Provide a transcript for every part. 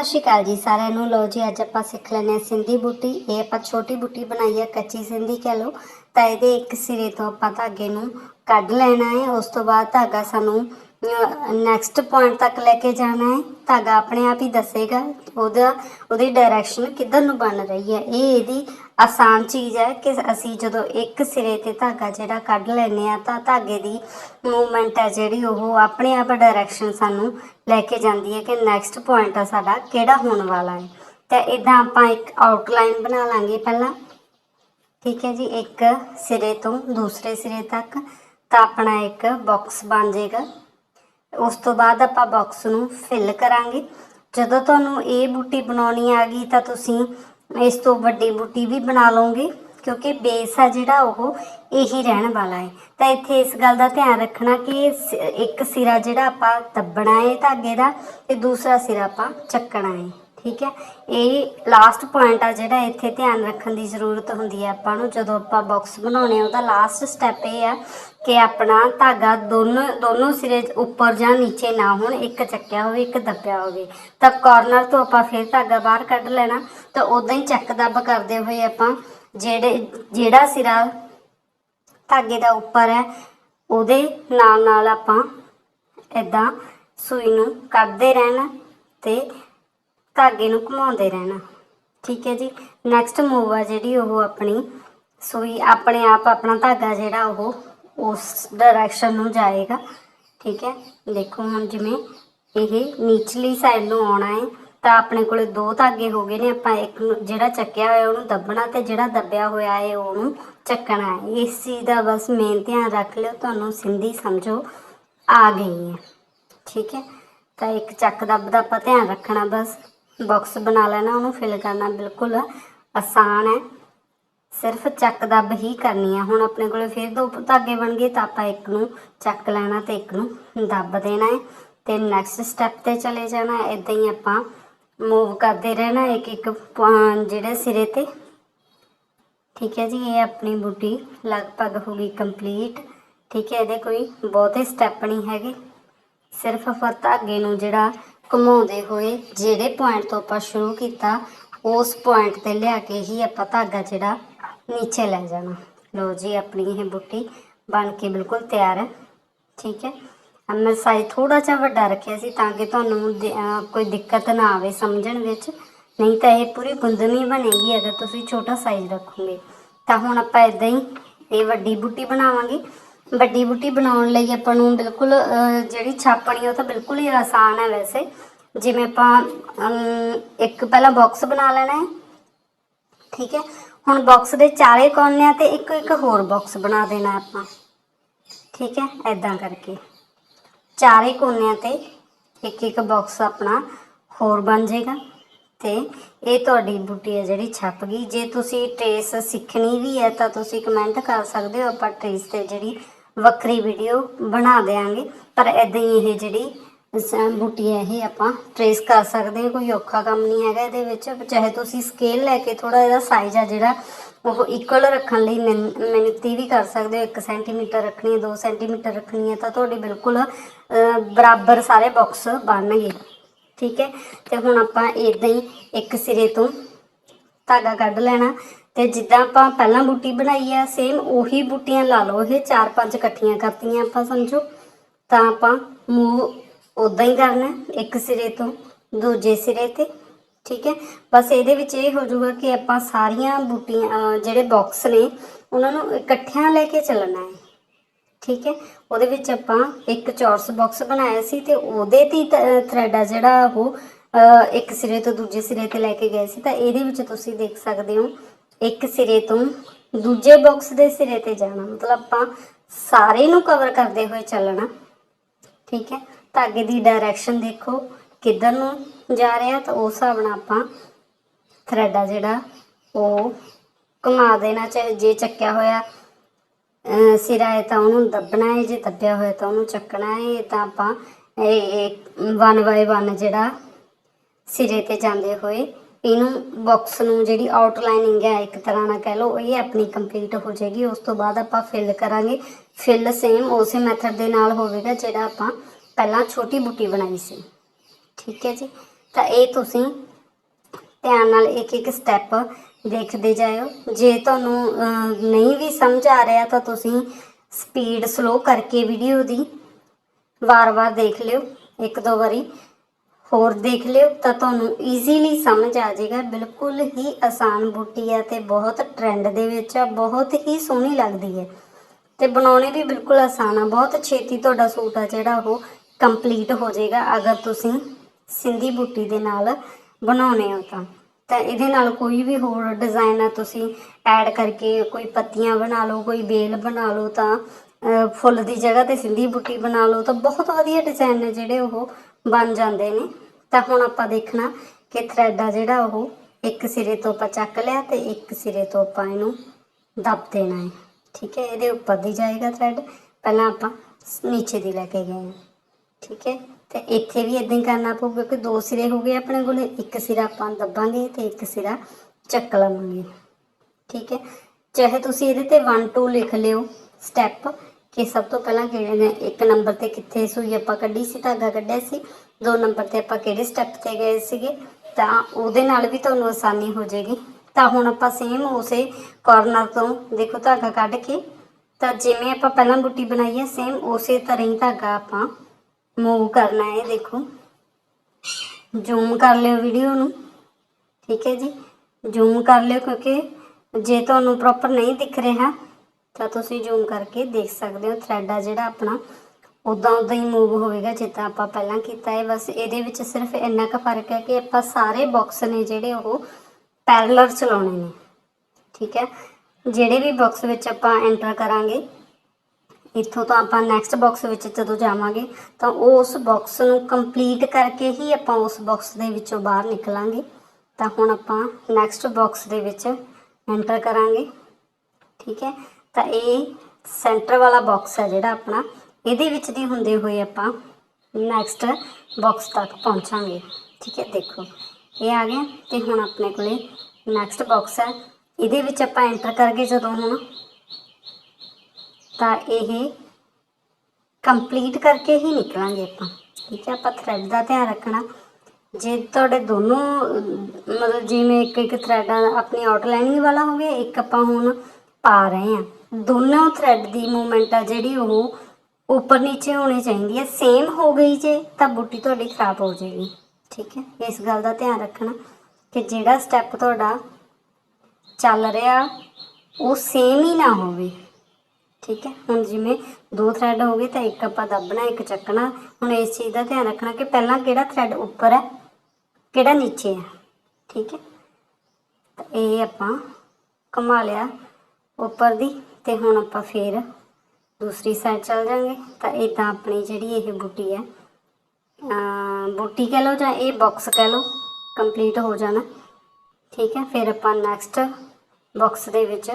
ਸਤਿ ਸ਼੍ਰੀ ਅਕਾਲ ਜੀ, ਸਾਰਿਆਂ ਨੂੰ। ਲੋ ਜੀ, ਅੱਜ ਆਪਾਂ ਸਿੱਖ ਲੈਣੇ ਆ ਸਿੰਧੀ ਬੂਟੀ। ਇਹ ਆਪਾਂ ਛੋਟੀ ਬੂਟੀ ਬਣਾਈ ਹੈ, ਕੱਚੀ ਸਿੰਧੀ ਕਹਿ ਲਓ। ਤਾਂ ਇਹਦੇ ਇੱਕ ਸਿਰੇ ਤੋਂ ਆਪਾਂ ਧਾਗੇ ਨੂੰ ਕੱਢ ਲੈਣਾ ਹੈ। ਉਸ ਤੋਂ ਬਾਅਦ ਧਾਗਾ ਸਾਨੂੰ ਨੈਕਸਟ ਪੁਆਇੰਟ ਤੱਕ ਲੈ ਕੇ ਜਾਣਾ ਹੈ। ਧਾਗਾ ਆਪਣੇ ਆਪ ਹੀ ਦੱਸੇਗਾ, ਉਹਦਾ, ਉਹਦੀ ਡਾਇਰੈਕਸ਼ਨ ਕਿੱਧਰ ਨੂੰ ਬਣ ਰਹੀ ਹੈ। ਇਹ ਇਹਦੀ ਆਸਾਨ ਚੀਜ਼ ਹੈ ਕਿ ਅਸੀਂ ਜਦੋਂ ਇੱਕ ਸਿਰੇ ਤੇ ਧਾਗਾ ਜਿਹੜਾ ਕੱਢ ਲੈਨੇ ਆ ਤਾਂ ਧਾਗੇ ਦੀ ਮੂਵਮੈਂਟ ਹੈ ਜਿਹੜੀ ਉਹ ਆਪਣੇ ਆਪ ਡਾਇਰੈਕਸ਼ਨ ਸਾਨੂੰ ਲੈ ਕੇ ਜਾਂਦੀ ਹੈ ਕਿ ਨੈਕਸਟ ਪੁਆਇੰਟ ਆ ਸਾਡਾ ਕਿਹੜਾ ਹੋਣ ਵਾਲਾ ਹੈ। ਤਾਂ ਇਦਾਂ ਆਪਾਂ ਇੱਕ ਆਊਟਲਾਈਨ ਬਣਾ ਲਾਂਗੇ ਪਹਿਲਾਂ। ਠੀਕ ਹੈ ਜੀ, ਇੱਕ ਸਿਰੇ ਤੋਂ ਦੂਸਰੇ ਸਿਰੇ ਤੱਕ ਤਾਂ ਆਪਣਾ ਇੱਕ ਬਾਕਸ ਬਣ ਜਾਏਗਾ। ਉਸ ਤੋਂ ਬਾਅਦ ਆਪਾਂ ਬਾਕਸ ਨੂੰ ਫਿਲ ਕਰਾਂਗੇ। ਜਦੋਂ ਤੁਹਾਨੂੰ ਇਹ ਬੂਟੀ ਬਣਾਉਣੀ ਆ ਗਈ ਤਾਂ ਤੁਸੀਂ ਇਸ ਤੋਂ ਵੱਡੀ ਬੂਟੀ ਵੀ ਬਣਾ ਲਓਗੇ, ਕਿਉਂਕਿ ਬੇਸ ਆ ਜਿਹੜਾ ਉਹ ਇਹੀ ਰਹਿਣ ਵਾਲਾ ਹੈ। ਤਾਂ ਇੱਥੇ ਇਸ ਗੱਲ ਦਾ ਧਿਆਨ ਰੱਖਣਾ ਕਿ ਸ- ਇੱਕ ਸਿਰਾ ਜਿਹੜਾ ਆਪਾਂ ਦੱਬਣਾ ਹੈ ਧਾਗੇ ਦਾ ਤੇ ਦੂਸਰਾ ਸਿਰਾ ਆਪਾਂ ਚੱਕਣਾ ਹੈ। ਠੀਕ ਹੈ? ਇਹ ਲਾਸਟ ਪੁਆਇੰਟ ਆ ਜਿਹੜਾ ਇੱਥੇ ਧਿਆਨ ਰੱਖਣ ਦੀ ਜ਼ਰੂਰਤ ਹੁੰਦੀ ਹੈ ਆਪਾਂ ਨੂੰ। ਜਦੋਂ ਆਪਾਂ ਬਾਕਸ ਬਣਾਉਣੇ ਆ, ਉਹਦਾ ਲਾਸਟ ਸਟੈਪ ਇਹ ਆ ਕਿ ਆਪਣਾ ਧਾਗਾ ਦੋਨੋਂ ਦੋਨੋਂ ਸਿਰੇ ਉੱਪਰ ਜਾਂ ਨੀਚੇ ਨਾ ਹੋਣ, ਇੱਕ ਚੱਕਿਆ ਹੋਵੇ, ਇੱਕ ਦੱਬਿਆ ਹੋਵੇ। ਤਾਂ ਕਾਰਨਰ ਤੋਂ ਆਪਾਂ ਫਿਰ ਧਾਗਾ ਬਾਹਰ ਕੱਢ ਲੈਣਾ। ਤਾਂ ਉਦਾਂ ਹੀ ਚੱਕ ਦੱਬ ਕਰਦੇ ਹੋਏ ਆਪਾਂ ਜਿਹੜੇ, ਜਿਹੜਾ ਸਿਰਾ ਧਾਗੇ ਦਾ ਉੱਪਰ ਹੈ, ਉਹਦੇ ਨਾਲ ਨਾਲ ਆਪਾਂ ਇਦਾਂ ਸੂਈ ਨੂੰ ਕੱਢਦੇ ਰਹਿਣਾ ਤੇ ਧਾਗੇ ਨੂੰ ਘੁਮਾਉਂਦੇ ਰਹਿਣਾ। ਠੀਕ ਹੈ ਜੀ? ਨੈਕਸਟ ਮੂਵ ਆ ਜਿਹੜੀ ਉਹ ਆਪਣੀ, ਸੂਈ ਆਪਣੇ ਆਪ ਆਪਣਾ ਧਾਗਾ ਜਿਹੜਾ ਉਹ ਉਸ ਡਾਇਰੈਕਸ਼ਨ ਨੂੰ ਜਾਏਗਾ। ਠੀਕ ਹੈ? ਦੇਖੋ ਹੁਣ ਜਿਵੇਂ ਇਹ ਨੀਚਲੀ ਸਾਈਡ ਨੂੰ ਆਉਣਾ ਹੈ, ਤਾਂ ਆਪਣੇ ਕੋਲੇ ਦੋ ਧਾਗੇ ਹੋ ਗਏ ਨੇ, ਆਪਾਂ ਇੱਕ ਨੂੰ ਜਿਹੜਾ ਚੱਕਿਆ ਹੋਇਆ ਉਹਨੂੰ ਦੱਬਣਾ ਤੇ ਜਿਹੜਾ ਦੱਬਿਆ ਹੋਇਆ ਹੈ ਉਹਨੂੰ ਚੱਕਣਾ ਹੈ। ਇਸ ਚੀਜ਼ ਦਾ ਬਸ ਮੇਨ ਧਿਆਨ ਰੱਖ ਲਿਓ, ਤੁਹਾਨੂੰ ਸਿੰਧੀ ਸਮਝੋ, ਆ ਗਈ ਹੈ। ਠੀਕ ਹੈ? ਤਾਂ ਇੱਕ ਚੱਕ ਦੱਬ ਦਾ ਆਪਾਂ ਧਿਆਨ ਰੱਖਣਾ ਬਸ। ਬਾਕਸ ਬਣਾ ਲੈਣਾ, ਉਹਨੂੰ ਫਿਲ ਕਰਨਾ ਬਿਲਕੁਲ ਆਸਾਨ ਹੈ। ਸਿਰਫ ਚੱਕ ਦੱਬ ਹੀ ਕਰਨੀ ਹੈ ਹੁਣ ਆਪਣੇ ਕੋਲੇ ਫਿਰ ਦੋ ਧਾਗੇ ਬਣ ਗਏ ਤਾਂ ਆਪਾਂ ਇੱਕ ਨੂੰ ਚੱਕ ਲੈਣਾ ਤੇ ਇੱਕ ਨੂੰ ਦੱਬ ਦੇਣਾ ਹੈ। ਤੇ ਨੈਕਸਟ ਸਟੈਪ ਤੇ ਚਲੇ ਜਾਣਾ ਹੈ। ਇਦਾਂ ਹੀ ਆਪਾਂ ਮੂਵ ਕਰਦੇ ਰਹਿਣਾ ਇੱਕ ਇੱਕ ਪੁਆ- ਜਿਹੜੇ ਸਿਰੇ ਤੇ। ਠੀਕ ਹੈ ਜੀ, ਇਹ ਆਪਣੀ ਬੂਟੀ ਲਗਭਗ ਹੋ ਗਈ ਕੰਪਲੀਟ ਠੀਕ ਹੈ, ਇਹਦੇ ਕੋਈ ਬਹੁਤੇ ਸਟੈਪ ਨਹੀਂ ਹੈਗੇ। ਸਿਰਫ ਆਪਾਂ ਧਾਗੇ ਨੂੰ ਜਿਹੜਾ ਘੁਮਾਉਂਦੇ ਹੋਏ ਜਿਹੜੇ ਪੁਆਇੰਟ ਤੋਂ ਆਪਾਂ ਸ਼ੁਰੂ ਕੀਤਾ, ਉਸ ਪੁਆਇੰਟ ਤੇ ਲਿਆ ਕੇ ਹੀ ਆਪਾਂ ਧਾਗਾ ਜਿਹੜਾ ਨੀਚੇ ਲੈ ਜਾਣਾ। ਲੋ ਜੀ, ਆਪਣੀ ਇਹ ਬੁੱਟੀ ਬਣ ਕੇ ਬਿਲਕੁਲ ਤਿਆਰ ਹੈ। ਠੀਕ ਹੈ? ਮੈਂ ਸਾਈਜ਼ ਥੋੜਾ ਜਿਹਾ ਵੱਡਾ ਰੱਖਿਆ ਸੀ ਤਾਂ ਕਿ ਤੁਹਾਨੂੰ ਕੋਈ ਦਿੱਕਤ ਨਾ ਆਵੇ ਸਮਝਣ ਵਿੱਚ। ਨਹੀਂ ਤਾਂ ਇਹ ਪੂਰੀ ਗੁੰਦਨੀ ਬਣੇਗੀ ਅਗਰ ਤੁਸੀਂ ਛੋਟਾ ਸਾਈਜ਼ ਰੱਖੋਗੇ। ਤਾਂ ਹੁਣ ਆਪਾਂ ਇਦਾਂ ਹੀ ਇਹ ਵੱਡੀ ਬੁੱਟੀ ਬਣਾਵਾਂਗੇ। ਵੱਡੀ ਬੁੱਟੀ ਬਣਾਉਣ ਲਈ ਆਪਾਂ ਨੂੰ ਬਿਲਕੁਲ ਜਿਹੜੀ ਛਾਪਣੀ ਉਹ ਤਾਂ ਬਿਲਕੁਲ ਹੀ ਆਸਾਨ ਹੈ ਵੈਸੇ। ਜਿਵੇਂ ਆਪਾਂ ਇੱਕ ਪਹਿਲਾਂ ਬਾਕਸ ਬਣਾ ਲੈਣਾ ਹੈ। ਠੀਕ ਹੈ? ਹੁਣ ਬਾਕਸ ਦੇ ਚਾਰੇ ਕੋਨਿਆਂ ਤੇ ਇੱਕ ਇੱਕ ਹੋਰ ਬਾਕਸ ਬਣਾ ਦੇਣਾ ਆਪਾਂ। ਠੀਕ ਹੈ? ਐਦਾਂ ਕਰਕੇ। ਚਾਰੇ ਕੋਨਿਆਂ ਤੇ ਇੱਕ ਇੱਕ ਬਾਕਸ ਆਪਣਾ ਹੋਰ ਬਣ ਜਾਏਗਾ। ਤੇ ਇਹ ਤੁਹਾਡੀ ਬੂਟੀ ਹੈ ਜਿਹੜੀ ਛਪ ਗਈ। ਜੇ ਤੁਸੀਂ ਟ੍ਰੇਸ ਸਿੱਖਣੀ ਵੀ ਹੈ ਤਾਂ ਤੁਸੀਂ ਕਮੈਂਟ ਕਰ ਸਕਦੇ ਹੋ। ਆਪਾਂ ਟ੍ਰੇਸ ਤੇ ਜਿਹੜੀ ਵੱਖਰੀ ਵੀਡੀਓ ਬਣਾ ਦੇਾਂਗੇ ਪਰ ਐਦਾਂ ਹੀ ਇਹ ਜਿਹੜੀ ਸ- ਬੂਟੀ ਹੈ, ਇਹ ਆਪਾਂ ਟ੍ਰੇਸ ਕਰ ਸਕਦੇ ਹਾਂ। ਕੋਈ ਔਖਾ ਕੰਮ ਨਹੀਂ ਹੈਗਾ ਇਹਦੇ ਵਿੱਚ। ਚਾਹੇ ਤੁਸੀਂ ਸਕੇਲ ਲੈ ਕੇ ਥੋੜਾ ਇਹਦਾ ਸਾਈਜ਼ ਆ ਜਿਹੜਾ, ਉਹ ਇਕੁਅਲ ਰੱਖਣ ਲਈ ਮਿਹਨ- ਮਿਹਨਤੀ ਵੀ ਕਰ ਸਕਦੇ ਹੋ। 1 ਸੈਂਟੀਮੀਟਰ ਰੱਖਣੀ ਹੈ 2 ਸੈਂਟੀਮੀਟਰ ਰੱਖਣੀ ਹੈ, ਤਾਂ ਤੁਹਾਡੀ ਬਿਲਕੁਲ ਬਰਾਬਰ ਸਾਰੇ ਬਾਕਸ ਬਣਨਗੇ। ਠੀਕ ਹੈ? ਤੇ ਹੁਣ ਆਪਾਂ ਇਦਾਂ ਹੀ ਇੱਕ ਸਿਰੇ ਤੋਂ ਧਾਗਾ ਕੱਢ ਲੈਣਾ। ਤੇ ਜਿੱਦਾਂ ਆਪਾਂ ਪਹਿਲਾਂ ਬੂਟੀ ਬਣਾਈ ਆ ਸੇਮ ਉਹੀ ਬੂਟੀਆਂ ਲਾ ਲਓ, ਇਹ ਚਾਰ ਪੰਜ ਇਕੱਠੀਆਂ ਕਰਤੀਆਂ ਆਪਾਂ, ਸਮਝੋ? ਤਾਂ ਆਪਾਂ ਮੂਵ ਉਦਾਂ ਹੀ ਕਰਨਾ, ਇੱਕ ਸਿਰੇ ਤੋਂ ਦੂਜੇ ਸਿਰੇ ਤੇ, ਠੀਕ ਹੈ? ਬਸ ਇਹਦੇ ਵਿੱਚ ਇਹ ਹੋ ਜਾਊਗਾ ਕਿ ਆਪਾਂ ਸਾਰੀਆਂ ਬੂਟੀਆਂ ਜਿਹੜੇ ਬਾਕਸ ਨੇ, ਉਹਨਾਂ ਨੂੰ ਇਕੱਠਿਆਂ ਲੈ ਕੇ ਚੱਲਣਾ ਹੈ, ਠੀਕ ਹੈ? ਉਹਦੇ ਵਿੱਚ ਆਪਾਂ ਇੱਕ ਚੌਰਸ ਬਾਕਸ ਬਣਾਇਆ ਸੀ ਤੇ ਉਹਦੇ ਤੇ ਥਰੈਡ ਆ ਜਿਹੜਾ ਉਹ ਇੱਕ ਸਿਰੇ ਤੋਂ ਦੂਜੇ ਸਿਰੇ ਤੇ ਲੈ ਕੇ ਗਏ ਸੀ। ਤਾਂ ਇਹਦੇ ਵਿੱਚ ਤੁਸੀਂ ਦੇਖ ਸਕਦੇ ਹੋ ਇੱਕ ਸਿਰੇ ਤੋਂ ਦੂਜੇ ਬਾਕਸ ਦੇ ਸਿਰੇ ਤੇ ਜਾਣਾ। ਮਤਲਬ ਆਪਾਂ ਸਾਰੇ ਨੂੰ ਕਵਰ ਕਰਦੇ ਹੋਏ ਚੱਲਣਾ। ਠੀਕ ਹੈ? ਧਾਗੇ ਦੀ ਡਾਇਰੈਕਸ਼ਨ ਦੇਖੋ, ਕਿੱਧਰ ਨੂੰ ਜਾ ਰਿਹਾ, ਤਾਂ ਉਸ ਹਿਸਾਬ ਨਾਲ ਆਪਾਂ ਥਰੈਡ ਆ ਜਿਹੜਾ, ਉਹ ਘੁਮਾ ਦੇਣਾ। ਚਾਹੇ ਜੇ ਚੱਕਿਆ ਹੋਇਆ ਸਿਰਾ ਹੈ ਤਾਂ ਉਹਨੂੰ ਦੱਬਣਾ ਹੈ, ਜੇ ਦੱਬਿਆ ਹੋਇਆ ਤਾਂ ਉਹਨੂੰ ਚੱਕਣਾ ਹੈ। ਤਾਂ ਆਪਾਂ ਇਹ ਵਨ ਬਾਏ ਵਨ ਜਿਹੜਾ ਸਿਰੇ ਤੇ ਜਾਂਦੇ ਹੋਏ ਇਹਨੂੰ ਬਾਕਸ ਨੂੰ ਜਿਹੜੀ ਆਊਟਲਾਈਨਿੰਗ ਹੈ, ਇੱਕ ਤਰ੍ਹਾਂ ਨਾਲ ਕਹਿ ਲਓ, ਇਹ ਆਪਣੀ ਕੰਪਲੀਟ ਹੋ ਜਾਏਗੀ। ਉਸ ਤੋਂ ਬਾਅਦ ਆਪਾਂ ਫਿਲ ਕਰਾਂਗੇ। ਫਿਲ ਸੇਮ ਉਸੇ ਮੈਥਡ ਦੇ ਨਾਲ ਹੋਵੇਗਾ ਜਿਹੜਾ ਆਪਾਂ ਪਹਿਲਾਂ ਛੋਟੀ ਬੂਟੀ ਬਣਾਈ ਸੀ। ਠੀਕ ਹੈ ਜੀ? ਤਾਂ ਇਹ ਤੁਸੀਂ ਧਿਆਨ ਨਾਲ ਇੱਕ ਇੱਕ ਸਟੈਪ ਦੇਖਦੇ ਜਾਇਓ। ਜੇ ਤੁਹਾਨੂੰ ਨਹੀਂ ਵੀ ਸਮਝ ਆ ਰਿਹਾ, ਤਾਂ ਤੁਸੀਂ ਸਪੀਡ ਸਲੋ ਕਰਕੇ ਵੀਡੀਓ ਦੀ ਵਾਰ-ਵਾਰ ਦੇਖ ਲਿਓ। ਇੱਕ ਦੋ ਵਾਰੀ। ਹੋਰ ਦੇਖ ਲਿਓ ਤਾਂ ਤੁਹਾਨੂੰ ਈਜ਼ੀਲੀ ਸਮਝ ਆ ਜਾਏਗਾ। ਬਿਲਕੁਲ ਹੀ ਆਸਾਨ ਬੂਟੀ ਆ ਤੇ ਬਹੁਤ ਟ੍ਰੈਂਡ ਦੇ ਵਿੱਚ ਆ, ਬਹੁਤ ਹੀ ਸੋਹਣੀ ਲੱਗਦੀ ਹੈ। ਤੇ ਬਣਾਉਣੇ ਵੀ ਬਿਲਕੁਲ ਆਸਾਨ ਆ, ਬਹੁਤ ਛੇਤੀ ਤੁਹਾਡਾ ਸੂਟ ਆ ਜਿਹੜਾ ਉਹ ਕੰਪਲੀਟ ਹੋ ਜਾਏਗਾ, ਅਗਰ ਤੁਸੀਂ ਸਿੰਧੀ ਬੂਟੀ ਦੇ ਨਾਲ ਬਣਾਉਣੇ ਹੋ ਤਾਂ। ਤਾਂ ਇਹਦੇ ਨਾਲ ਕੋਈ ਵੀ ਹੋਰ ਡਿਜ਼ਾਈਨ ਆ, ਤੁਸੀਂ ਐਡ ਕਰਕੇ ਕੋਈ ਪੱਤੀਆਂ ਬਣਾ ਲਓ, ਕੋਈ ਬੇਲ ਬਣਾ ਲਓ ਤਾਂ ਫੁੱਲ ਦੀ ਜਗ੍ਹਾ ਤੇ ਸਿੰਧੀ ਬੂਟੀ ਬਣਾ ਲਓ ਤਾਂ ਬਹੁਤ ਵਧੀਆ ਡਿਜ਼ਾਈਨ ਨੇ ਜਿਹੜੇ ਉਹ ਬਣ ਜਾਂਦੇ ਨੇ। ਤਾਂ ਹੁਣ ਆਪਾਂ ਦੇਖਣਾ ਕਿ ਥਰੈਡ ਆ ਜਿਹੜਾ ਉਹ ਇੱਕ ਸਿਰੇ ਤੋਂ ਆਪਾਂ ਚੱਕ ਲਿਆ ਤੇ ਇੱਕ ਸਿਰੇ ਤੋਂ ਆਪਾਂ ਇਹਨੂੰ ਦੱਬ ਦੇਣਾ ਹੈ। ਠੀਕ ਹੈ, ਇਹਦੇ ਉੱਪਰ ਦੀ ਜਾਏਗਾ ਥਰੈਡ ਪਹਿਲਾਂ ਆਪਾਂ ਨੀਚੇ ਦੀ ਲੈ ਕੇ ਗਏ ਹਾਂ। ਠੀਕ ਹੈ, ਤੇ ਇੱਥੇ ਵੀ ਇਦਾਂ ਹੀ ਕਰਨਾ ਪਊ ਕਿਉਂਕਿ ਦੋ ਸਿਰੇ ਹੋ ਗਏ ਆਪਣੇ ਕੋਲ, ਇੱਕ ਸਿਰਾ ਆਪਾਂ ਦੱਬਾਂਗੇ ਤੇ ਇੱਕ ਸਿਰਾ ਚੱਕ ਲਵਾਂਗੇ। ਠੀਕ ਹੈ, ਚਾਹੇ ਤੁਸੀਂ ਇਹਦੇ ਤੇ 1 2 ਲਿਖ ਲਿਓ ਸਟੈਪ ਕਿ ਸਭ ਤੋਂ ਪਹਿਲਾਂ ਕਿਹੜੇ ਨੇ? ਇੱਕ ਨੰਬਰ ਤੇ ਕਿੱਥੇ ਸੂਈ ਆਪਾਂ ਕੱਢੀ ਸੀ, ਧਾਗਾ ਕੱਢਿਆ ਸੀ। ਦੋ ਨੰਬਰ ਤੇ ਆਪਾਂ ਕਿਹੜੇ ਸਟੈਪ ਤੇ ਗਏ ਸੀਗੇ? ਤਾਂ ਉਹਦੇ ਨਾਲ ਵੀ ਤੁਹਾਨੂੰ ਆਸਾਨੀ ਹੋ ਜਾਏਗੀ। ਤਾਂ ਹੁਣ ਆਪਾਂ ਸੇਮ ਉਸੇ ਕਾਰਨਰ ਤੋਂ ਦੇਖੋ ਧਾਗਾ ਕੱਢ ਕੇ। ਤਾਂ ਜਿਵੇਂ ਆਪਾਂ ਪਹਿਲਾਂ ਬੁੱਟੀ ਬਣਾਈ ਹੈ ਸੇਮ ਉਸੇ ਤਰ੍ਹਾਂ ਹੀ ਧਾਗਾ ਆਪਾਂ ਮੂਵ ਕਰਨਾ ਹੈ, ਦੇਖੋ। ਜ਼ੂਮ ਕਰ ਲਿਓ ਵੀਡੀਓ ਨੂੰ। ਠੀਕ ਹੈ ਜੀ? ਜ਼ੂਮ ਕਰ ਲਿਓ ਕਿਉਂਕਿ ਜੇ ਤੁਹਾਨੂੰ ਪ੍ਰੋਪਰ ਨਹੀਂ ਦਿਖ ਰਿਹਾ ਤਾਂ ਤੁਸੀਂ ਜ਼ੂਮ ਕਰਕੇ ਦੇਖ ਸਕਦੇ ਹੋ ਥ੍ਰੈਡ ਆ ਜਿਹੜਾ ਆਪਣਾ ਉਦਾਂ ਉਦਾਂ ਹੀ ਮੂਵ ਹੋਵੇਗਾ ਜਿੱਦਾਂ ਆਪਾਂ ਪਹਿਲਾਂ ਕੀਤਾ ਹੈ ਬਸ ਇਹਦੇ ਵਿੱਚ ਸਿਰਫ ਇੰਨਾ ਕੁ ਫ਼ਰਕ ਹੈ ਕਿ ਆਪਾਂ ਸਾਰੇ ਬਾਕਸ ਨੇ ਜਿਹੜੇ ਉਹ ਪੈਰਲਲ ਚਲਾਉਣੇ ਨੇ। ਠੀਕ ਹੈ? ਜਿਹੜੇ ਵੀ ਬਾਕਸ ਵਿੱਚ ਆਪਾਂ ਐਂਟਰ ਕਰਾਂਗੇ, ਇੱਥੋਂ ਤੋਂ ਆਪਾਂ ਨੈਕਸਟ ਬਾਕਸ ਵਿੱਚ ਜਦੋਂ ਜਾਵਾਂਗੇ, ਤਾਂ ਉਹ ਉਸ ਬਾਕਸ ਨੂੰ ਕੰਪਲੀਟ ਕਰਕੇ ਹੀ ਆਪਾਂ ਉਸ ਬਾਕਸ ਦੇ ਵਿੱਚੋਂ ਬਾਹਰ ਨਿਕਲਾਂਗੇ। ਤਾਂ ਹੁਣ ਆਪਾਂ ਨੈਕਸਟ ਬਾਕਸ ਦੇ ਵਿੱਚ ਐਂਟਰ ਕਰਾਂਗੇ। ਠੀਕ ਹੈ? ਤਾਂ ਇਹ ਸੈਂਟਰ ਵਾਲਾ ਬਾਕਸ ਹੈ ਜਿਹੜਾ ਆਪਣਾ। ਇਹਦੇ ਵਿੱਚ ਦੀ ਹੁੰਦੇ ਹੋਏ ਆਪਾਂ ਨੈਕਸਟ ਬਾਕਸ ਤੱਕ ਪਹੁੰਚਾਂਗੇ। ਠੀਕ ਹੈ, ਦੇਖੋ। ਇਹ ਆ ਗਿਆ ਤੇ ਹੁਣ ਆਪਣੇ ਕੋਲੇ ਨੈਕਸਟ ਬਾਕਸ ਹੈ। ਇਹਦੇ ਵਿੱਚ ਆਪਾਂ ਐਂਟਰ ਕਰਕੇ ਜਦੋਂ ਹੁਣ। ਤਾਂ ਇਹ ਕੰਪਲੀਟ ਕਰਕੇ ਹੀ ਨਿਕਲਾਂਗੇ ਆਪਾਂ। ਠੀਕ ਹੈ, ਆਪਾਂ ਥ੍ਰੈਡ ਦਾ ਧਿਆਨ ਰੱਖਣਾ। ਜੇ ਤੁਹਾਡੇ ਦੋਨੋਂ, ਮਤਲਬ ਜਿਵੇਂ ਇੱਕ ਇੱਕ ਥ੍ਰੈਡ ਆਪਣੀ ਆਊਟਲਾਈਨਿੰਗ ਵਾਲਾ ਹੋ ਗਿਆ, ਇੱਕ ਆਪਾਂ ਹੁਣ ਪਾ ਰਹੇ ਹਾਂ। ਦੋਨੋਂ ਥ੍ਰੈਡ ਦੀ ਮੂਵਮੈਂਟ ਆ ਜਿਹੜੀ ਉਹ ਉੱਪਰ ਨੀਚੇ ਹੋਣੀ ਚਾਹੀਦੀ ਹੈ। ਸੇਮ ਹੋ ਗਈ ਜੇ ਤਾਂ ਬੁੱਟੀ ਤੁਹਾਡੀ ਖਰਾਬ ਹੋ ਜਾਏਗੀ। ਠੀਕ ਹੈ? ਇਸ ਗੱਲ ਦਾ ਧਿਆਨ ਰੱਖਣਾ ਕਿ ਜਿਹੜਾ ਸਟੈਪ ਤੁਹਾਡਾ ਚੱਲ ਰਿਹਾ, ਉਹ ਸੇਮ ਹੀ ਨਾ ਹੋਵੇ। ਠੀਕ ਹੈ? ਹੁਣ ਜਿਵੇਂ ਦੋ ਥ੍ਰੈਡ ਹੋ ਗਏ ਤਾਂ ਇੱਕ ਆਪਾਂ ਦੱਬਣਾ, ਇੱਕ ਚੱਕਣਾ। ਹੁਣ ਇਸ ਚੀਜ਼ ਦਾ ਧਿਆਨ ਰੱਖਣਾ ਕਿ ਪਹਿਲਾਂ ਕਿਹੜਾ ਥ੍ਰੈਡ ਉੱਪਰ ਹੈ, ਕਿਹੜਾ ਨੀਚੇ ਹੈ। ਠੀਕ ਹੈ? ਇਹ ਆਪਾਂ ਘੁਮਾ ਲਿਆ ਉੱਪਰ ਦੀ। ਤੇ ਹੁਣ ਆਪਾਂ ਫੇਰ ਦੂਸਰੀ ਸਾਈਡ ਚੱਲ ਜਾਾਂਗੇ। ਤਾਂ ਇਦਾਂ ਆਪਣੀ ਜਿਹੜੀ ਇਹ ਬੂਟੀ ਹੈ ਅਮ ਬੂਟੀ ਕਹਿ ਲਓ ਜਾਂ ਇਹ ਬਾਕਸ ਕਹਿ ਲਓ ਕੰਪਲੀਟ ਹੋ ਜਾਣਾ। ਠੀਕ ਹੈ, ਫਿਰ ਆਪਾਂ ਨੈਕਸਟ ਬਾਕਸ ਦੇ ਵਿੱਚ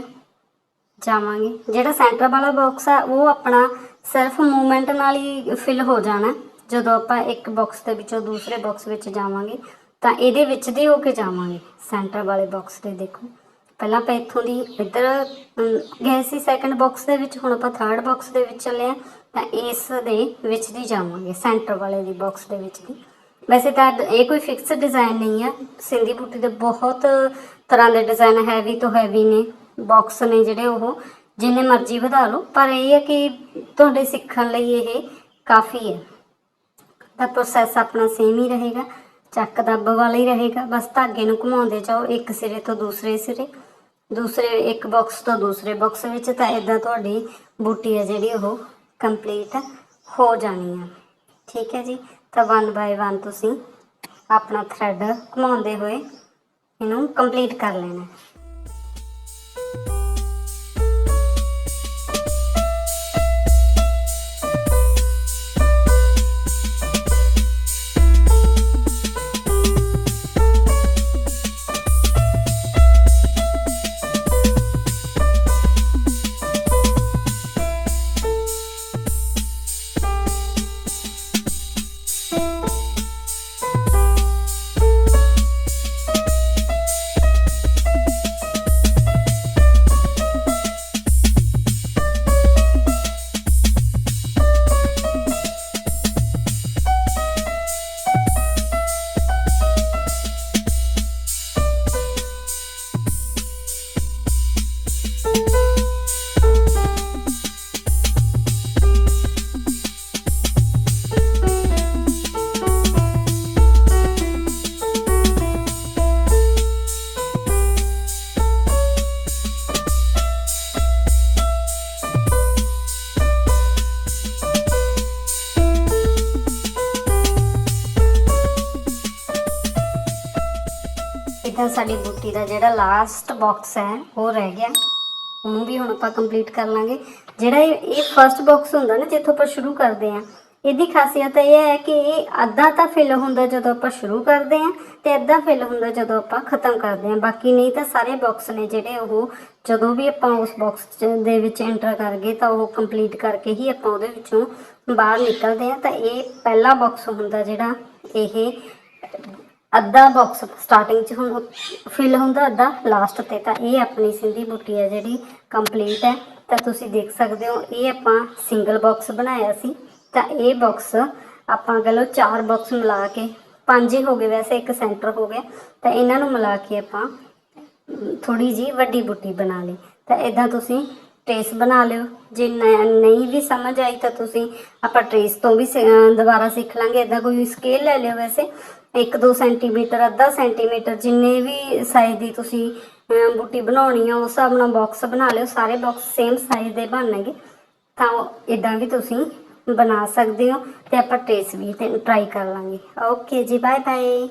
ਜਾਵਾਂਗੇ। ਜਿਹੜਾ ਸੈਂਟਰ ਵਾਲਾ ਬਾਕਸ ਆ, ਉਹ ਆਪਣਾ ਸੈਲਫ ਮੂਵਮੈਂਟ ਨਾਲ ਹੀ ਫਿਲ ਹੋ ਜਾਣਾ। ਜਦੋਂ ਆਪਾਂ ਇੱਕ ਬਾਕਸ ਦੇ ਵਿੱਚੋਂ ਦੂਸਰੇ ਬਾਕਸ ਵਿੱਚ ਜਾਵਾਂਗੇ, ਤਾਂ ਇਹਦੇ ਵਿੱਚ ਦੀ ਹੋ ਕੇ ਜਾਵਾਂਗੇ। ਸੈਂਟਰ ਵਾਲੇ ਬਾਕਸ ਦੇ ਦੇਖੋ। ਪਹਿਲਾਂ ਆਪਾਂ ਇੱਥੋਂ ਦੀ ਇੱਧਰ ਗਏ ਸੀ ਸੈਕੰਡ ਬਾਕਸ ਦੇ ਵਿੱਚ, ਹੁਣ ਆਪਾਂ ਥਰਡ ਬਾਕਸ ਦੇ ਵਿੱਚ ਚੱਲੇ ਆ ਤਾਂ ਇਸ ਦੇ ਵਿੱਚ ਦੀ ਜਾਵਾਂਗੇ ਸੈਂਟਰ ਵਾਲੇ ਦੀ ਬਾਕਸ ਦੇ ਵਿੱਚ ਦੀ। ਵੈਸੇ ਤਾਂ ਇਹ ਕੋਈ ਫਿਕਸ ਡਿਜ਼ਾਈਨ ਨਹੀਂ ਆ। ਸਿੰਧੀ ਬੂਟੀ ਦੇ ਬਹੁਤ ਤਰ੍ਹਾਂ ਦੇ ਡਿਜ਼ਾਈਨ ਹੈਵੀ ਤੋਂ ਹੈਵੀ ਨੇ ਬਾਕਸ ਨੇ ਜਿਹੜੇ ਉਹ, ਜਿੰਨੇ ਮਰਜ਼ੀ ਵਧਾ ਲਓ। ਪਰ ਇਹ ਹੈ ਕਿ ਤੁਹਾਡੇ ਸਿੱਖਣ ਲਈ ਇਹ ਕਾਫੀ ਹੈ। ਤਾਂ ਪ੍ਰੋਸੈਸ ਆਪਣਾ ਸੇਮ ਹੀ ਰਹੇਗਾ, ਚੱਕ ਦੱਬ ਵਾਲਾ ਹੀ ਰਹੇਗਾ। ਬਸ ਧਾਗੇ ਨੂੰ ਘੁਮਾਉਂਦੇ ਜਾਓ, ਇੱਕ ਸਿਰੇ ਤੋਂ ਦੂਸਰੇ ਸਿਰੇ। ਦੂਸਰੇ ਇੱਕ ਬਾਕਸ ਤੋਂ ਦੂਸਰੇ ਬਾਕਸ ਵਿੱਚ ਤਾਂ ਇਦਾਂ ਤੁਹਾਡੀ ਬੂਟੀ ਹੈ ਜਿਹੜੀ ਉਹ ਕੰਪਲੀਟ ਹੋ ਜਾਣੀ ਆ। ਠੀਕ ਹੈ ਜੀ? ਤਾਂ ਵਨ ਬਾਏ ਵਨ ਤੁਸੀਂ ਆਪਣਾ ਥਰੈਡ ਘੁਮਾਉਂਦੇ ਹੋਏ ਇਹਨੂੰ ਕੰਪਲੀਟ ਕਰ ਲੈਣਾ ਹੈ। ਸਾਡੀ ਬੂਟੀ ਦਾ ਜਿਹੜਾ ਲਾਸਟ ਬਾਕਸ ਹੈ, ਉਹ ਰਹਿ ਗਿਆ। ਉਹਨੂੰ ਵੀ ਹੁਣ ਆਪਾਂ ਕੰਪਲੀਟ ਕਰ ਲਾਂਗੇ। ਜਿਹੜਾ ਇਹ ਇਹ ਫਰਸਟ ਬਾਕਸ ਹੁੰਦਾ ਨਾ, ਜਿੱਥੋਂ ਆਪਾਂ ਸ਼ੁਰੂ ਕਰਦੇ ਆ ਇਹਦੀ ਖਾਸੀਅਤ ਇਹ ਹੈ ਕਿ ਇਹ ਅੱਧਾ ਤਾਂ ਫਿਲ ਹੁੰਦਾ ਜਦੋਂ ਆਪਾਂ ਸ਼ੁਰੂ ਕਰਦੇ ਆ ਤੇ ਅੱਧਾ ਫਿਲ ਹੁੰਦਾ ਜਦੋਂ ਆਪਾਂ ਖਤਮ ਕਰਦੇ ਆ ਬਾਕੀ ਨਹੀਂ ਤਾਂ ਸਾਰੇ ਬਾਕਸ ਨੇ ਜਿਹੜੇ ਉਹ, ਜਦੋਂ ਵੀ ਆਪਾਂ ਉਸ ਬਾਕਸ ਦੇ ਵਿੱਚ ਐਂਟਰ ਕਰ ਗਏ ਤਾਂ ਉਹ ਕੰਪਲੀਟ ਕਰਕੇ ਹੀ ਆਪਾਂ ਉਹਦੇ ਵਿੱਚੋਂ ਬਾਹਰ ਨਿਕਲਦੇ ਆ ਤਾਂ ਇਹ ਪਹਿਲਾ ਬਾਕਸ ਹੁੰਦਾ ਜਿਹੜਾ ਇਹ ਅੱਧਾ ਬਾਕਸ ਸਟਾਰਟਿੰਗ ਚ ਹੁਣ ਫਿਲ ਹੁੰਦਾ, ਅੱਧਾ ਲਾਸਟ ਤੇ। ਤਾਂ ਇਹ ਆਪਣੀ ਸਿੰਧੀ ਬੁੱਟੀ ਹੈ ਜਿਹੜੀ ਕੰਪਲੀਟ ਹੈ। ਤਾਂ ਤੁਸੀਂ ਦੇਖ ਸਕਦੇ ਹੋ, ਇਹ ਆਪਾਂ ਸਿੰਗਲ ਬਾਕਸ ਬਣਾਇਆ ਸੀ। ਤਾਂ ਇਹ ਬਾਕਸ ਆਪਾਂ ਕਹ ਲਓ ਚਾਰ ਬਾਕਸ ਮਿਲਾ ਕੇ, ਪੰਜ ਹੀ ਹੋ ਗਏ ਵੈਸੇ, ਇੱਕ ਸੈਂਟਰ ਹੋ ਗਿਆ। ਤਾਂ ਇਹਨਾਂ ਨੂੰ ਮਿਲਾ ਕੇ ਆਪਾਂ ਥੋੜੀ ਜੀ ਵੱਡੀ ਬੁੱਟੀ ਬਣਾ ਲਈ। ਤਾਂ ਇਦਾਂ ਤੁਸੀਂ ਟ੍ਰੇਸ ਬਣਾ ਲਿਓ। ਜੇ ਨ- ਨਹੀਂ ਵੀ ਸਮਝ ਆਈ ਤਾਂ ਤੁਸੀਂ ਆਪਾਂ ਟ੍ਰੇਸ ਤੋਂ ਵੀ ਸਿ- ਦੁਬਾਰਾ ਸਿੱਖ ਲਾਂਗੇ। ਇਦਾਂ ਕੋਈ ਸਕੇਲ ਲੈ ਲਿਓ ਵੈਸੇ। 1-2 ਸੈਂਟੀਮੀਟਰ, ਅੱਧਾ ਸੈਂਟੀਮੀਟਰ, ਜਿੰਨੇ ਵੀ ਸਾਈਜ਼ ਦੀ ਤੁਸੀਂ ਬੂਟੀ ਬਣਾਉਣੀ ਆ, ਉਸ ਹਿਸਾਬ ਨਾਲ ਬਾਕਸ ਬਣਾ ਲਿਓ। ਸਾਰੇ ਬਾਕਸ ਸੇਮ ਸਾਈਜ਼ ਦੇ ਬਣਨਗੇ। ਤਾਂ ਇਦਾਂ ਵੀ ਤੁਸੀਂ ਬਣਾ ਸਕਦੇ ਹੋ ਤੇ ਆਪਾਂ ਟ੍ਰੇਸ ਵੀ ਤੇ ਟਰਾਈ ਕਰ ਲਾਂਗੇ। ਓਕੇ ਜੀ ਬਾਏ ਬਾਏ